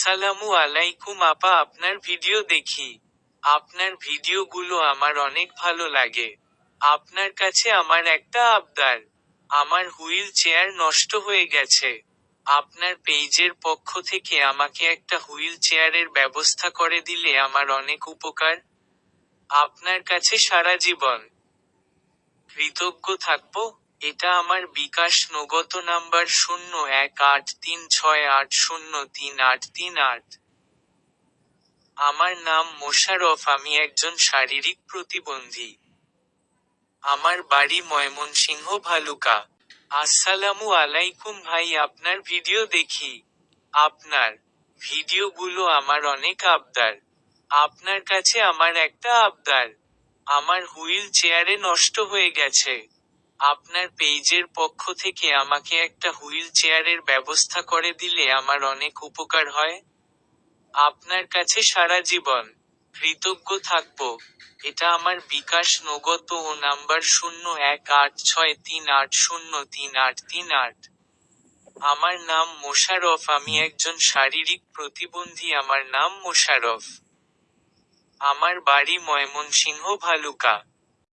আসসালামু আলাইকুম আপা, আপনার ভিডিও দেখি। আপনার ভিডিওগুলো আমার অনেক ভালো লাগে। আপনার কাছে আমার একটা আবদার। আমার হুইল চেয়ার নষ্ট হয়ে গেছে। আপনার পেজের পক্ষ থেকে আমাকে একটা হুইল চেয়ারের ব্যবস্থা করে দিলে আমার অনেক উপকার। আপনার কাছে সারা জীবন। কৃতজ্ঞ থাকব। এটা আমার বিকাশ নগত নাম্বার শূন্য এক আট তিন ছয় আট শূন্য তিন আট তিন আট। আমার নাম মোশারফ আমি একজন শারীরিক প্রতিবন্ধী। আমার বাড়ি ময়মনসিংহ, ভালুকা। আসসালামু আলাইকুম ভাই, আপনার ভিডিও দেখি। আপনার ভিডিওগুলো আমার অনেক আবদার। আপনার কাছে আমার একটা আবদার। আমার হুইল চেয়ারে নষ্ট হয়ে গেছে। আপনার পেজের পক্ষ থেকে আমাকে একটা হুইল চেয়ারের ব্যবস্থা করে দিলে আমার অনেক উপকার হয়। আপনার কাছে সারা জীবন কৃতজ্ঞ থাকব। এটা আমার বিকাশ নগত ও নাম্বার শূন্য এক আট ছয় তিন আট শূন্য তিন আট তিন আট। আমার নাম মোশারফ আমি একজন শারীরিক প্রতিবন্ধী, আমার নাম মোশারফ আমার বাড়ি ময়মনসিংহ, ভালুকা।